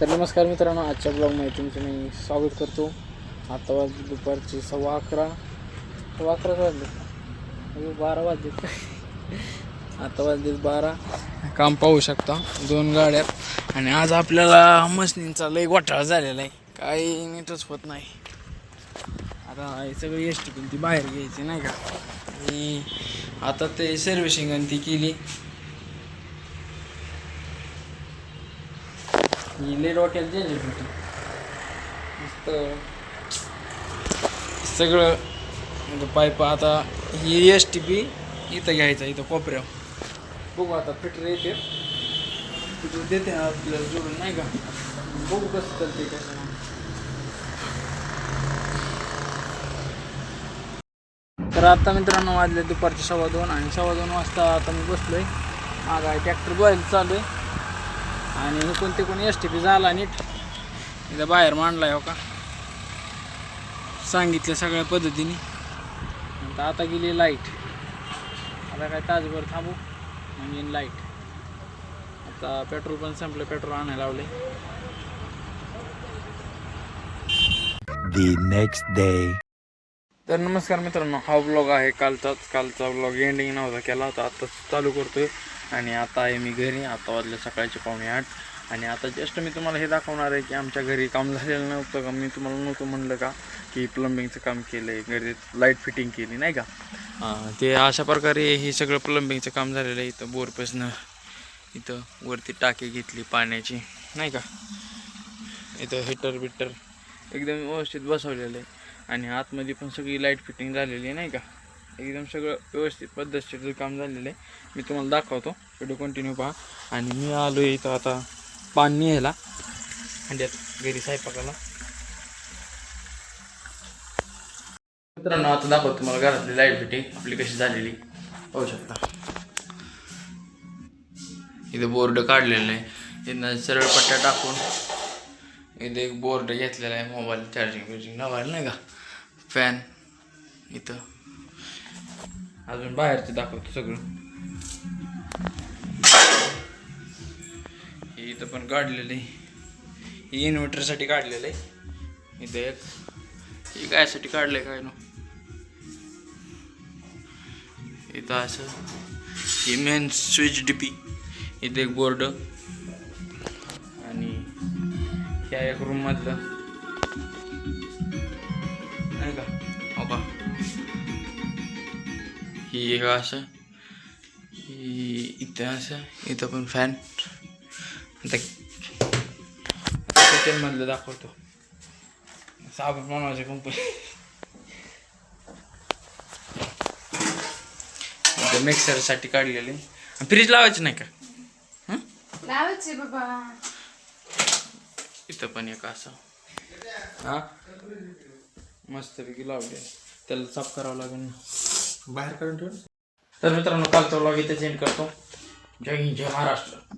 तर नमस्कार मित्रांनो आजच्या ब्लॉगमध्ये तुमचं मी स्वागत करतो. आता वाजले दुपारचे सव्वा अकरा. सव्वा अकरा वाजले? बारा वाजले. आता वाजले बारा. काम पाहू शकता दोन गाड्या. आणि आज आपल्याला मशनींचा लय घोटाळा झालेला आहे. काही नीटच होत नाही. आता हे सगळी एस टी ती बाहेर घ्यायची नाही का? आणि आता ते सर्व्हिसिंग आणि ती केली. ही लय डोक्यात जे होती. मस्त सगळं इथं पाईप आता ही एस टी पी इथं घ्यायचा इथं कोपऱ्या बघू आता फिटर येते. फिटर देते आपल्याला जोडून नाही का? बघू कसं चालते कसं तर आता मित्रांनो वाजले दुपारचे सव्वा दोन आणि सव्वा दोन वाजता आता मी बसलोय. मागा ट्रॅक्टर बॉईल चालू आहे. आणि इकडून तिकडून एस टी पी झाला नीट. इथं बाहेर मांडलाय हो का? सांगितलं सगळ्या पद्धतीने. आता आता गेली लाइट आता काय तासभर थांबू? येईन लाइट आता पेट्रोल पण संपलं पेट्रोल आणायला लावले the next day. तर नमस्कार मित्रांनो हा ब्लॉग आहे. कालचाच कालचा ब्लॉग एंडिंग नव्हता केला होता. आत्ताच चालू करतोय. आणि आता आहे मी घरी आता वाजले सकाळचे पावणे आठ. आणि आता जस्ट मी तुम्हाला हे दाखवणार आहे की आमच्या घरी काम झालेलं नव्हतं का? मी तुम्हाला नव्हतं म्हणलं का की प्लंबिंगचं काम केलं आहे घरी लाइट फिटिंग केली नाही का? ते अशा प्रकारे हे सगळं प्लंबिंगचं काम झालेलं आहे. इथं बोरपासनं इथं वरती टाकी घेतली पाण्याची नाही का? इथं हिटर बिटर एकदम व्यवस्थित बसवलेलं आहे. आणि आतमध्ये पण सगळी लाइट फिटिंग झालेली आहे नाही का? एकदम सगळं व्यवस्थित पद्धतशीर काम झालेलं आहे मी तुम्हाला दाखवतो. व्हिडिओ कंटिन्यू पहा. आणि मी आलो आहे इथं आता पाणी यायला हंड्यात घरी स्वयंपाकाला. मित्रांनो आता दाखवतो तुम्हाला घरातली लाइट फिटिंग आपली कशी झालेली. पाहू शकता. इथं बोर्ड काढलेलं आहे. इथं सरळ पट्ट्या टाकून इथे एक बोर्ड घेतलेला आहे मोबाईल चार्जिंग बिर्जिंग. लावायला नाही का? फॅन इथं. अजून बाहेरचं दाखवतो सगळं. हे इथं पण काढलेलं आहे हे इन्व्हर्टरसाठी काढलेलं आहे इथं एक. हे कायसाठी काढलं आहे काय ना? इथं असं. ही मेन स्विच डीपी इथं एक बोर्ड आणि ह्या एक रूम मधलं. नाही का? हो का? ही एक असं ही इथं असं इथं पण फॅन आता किचन मधलं दाखवतो साबण बनवायची कंपनी मिक्सरसाठी काढलेले फ्रीज लावायचं नाही का हं? लावायचे बाबा इथं पण एक असं हा मस्तपैकी लावले त्याला साफ करावं लागेल ना बाहेर काढून ठेवून. तर मित्रांनो कालचा व्लॉग इथेच एंड करतो. जय हिंद जय महाराष्ट्र.